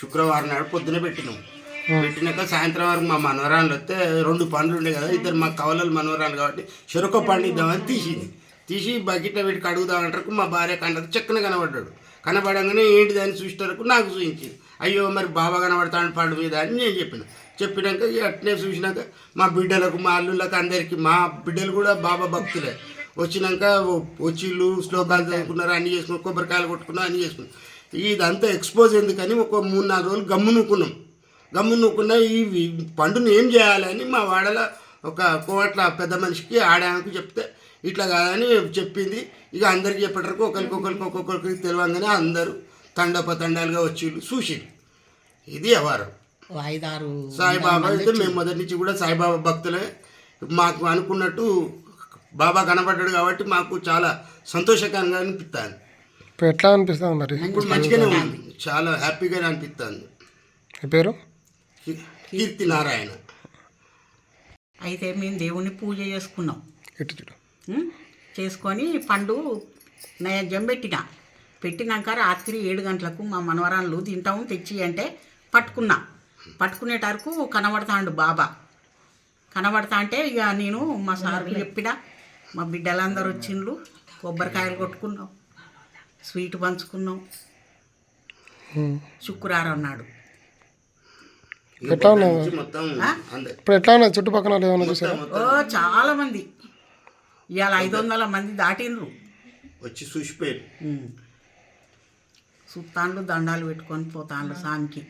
శుక్రవారం నాడు పొద్దున పెట్టినాం. పెట్టినాక సాయంత్రం వరకు మా మనవరాలు వస్తే రెండు పండ్లు ఉండే కదా ఇద్దరు మా కవలలు మనవరాలు కాబట్టి చెరుకు పండు ఇద్దామని తీసింది. తీసి బకెట్ వీటికి అడుగుదామంటారు మా భార్య కంటకు చెక్కన కనబడ్డాడు. కనబడంగానే ఏంటి దాన్ని చూసేటరకు నాకు చూపించింది. అయ్యో మరి బాబా కనబడతాడు పండు మీద అని నేను చెప్పిన. చెప్పినాక అట్నే చూసినాక మా బిడ్డలకు మా అల్లుళ్ళకి అందరికీ మా బిడ్డలు కూడా బాబా భక్తులే. వచ్చినాక వచ్చిళ్ళు శ్లోకాలు చదువుకున్నారు అన్ని చేసుకున్నారు కొబ్బరికాయలు కొట్టుకున్నారు అన్ని చేసుకున్నారు. ఇదంతా ఎక్స్పోజ్ ఎందుకని ఒక మూడు నాలుగు రోజులు గమ్ము నూకున్నాం. గమ్ము నూకున్నా ఈ పండుని ఏం చేయాలని మా వాడలో ఒక కోట్ల పెద్ద మనిషికి ఆడానికి చెప్తే ఇట్లా కాదని చెప్పింది. ఇక అందరికి చెప్పేటరకు ఒకరికి ఒకరికి ఒక్కొక్కరికి తెలియంగానే అందరూ తండోపతండాలుగా వచ్చి చూసి ఇది వ్యవహారం. ఐదారు సాయిబాబా అయితే మేము మొదటి నుంచి కూడా సాయిబాబా భక్తులే మాకు అనుకున్నట్టు బాబా కనబడ్డాడు కాబట్టి మాకు చాలా సంతోషకరంగా అనిపిస్తుంది ఇప్పుడు ఎట్లా అనిపిస్తుంది మరి? ఇప్పుడు మంచిగానే ఉంది. చాలా హ్యాపీగానే అనిపిస్తుంది. మీ పేరు? కీర్తి నారాయణ అయితే మేము దేవుని పూజ చేసుకున్నాం. ఇటు చూడు. ఉం? చేసుకొని పండు నైవేద్యం పెట్టిన. పెట్టినాక రాత్రి ఏడు గంటలకు మా మనవరాళ్ళు తింటాము తెచ్చి అంటే పట్టుకున్నా. పట్టుకునేటరకు కనబడతాండు బాబా. కనబడతా అంటే ఇక నేను మా సార్కి చెప్పిన. మా బిడ్డలందరూ వచ్చిండ్రు. కొబ్బరికాయలు కొట్టుకున్నాం. స్వీట్ పంచుకున్నాం. శుక్రవారం నాడు. ఎట్లా ఇప్పుడు ఎట్లా చుట్టుపక్కల వాళ్ళు ఏమైనా చూసారా? ఓ చాలా మంది. ఇవాళ ఐదు వందల మంది దాటిండ్రు. వచ్చి చూసిపోయారు సుత్తాన్లు దండాలు పెట్టుకొని పోతాన్లు సాంకి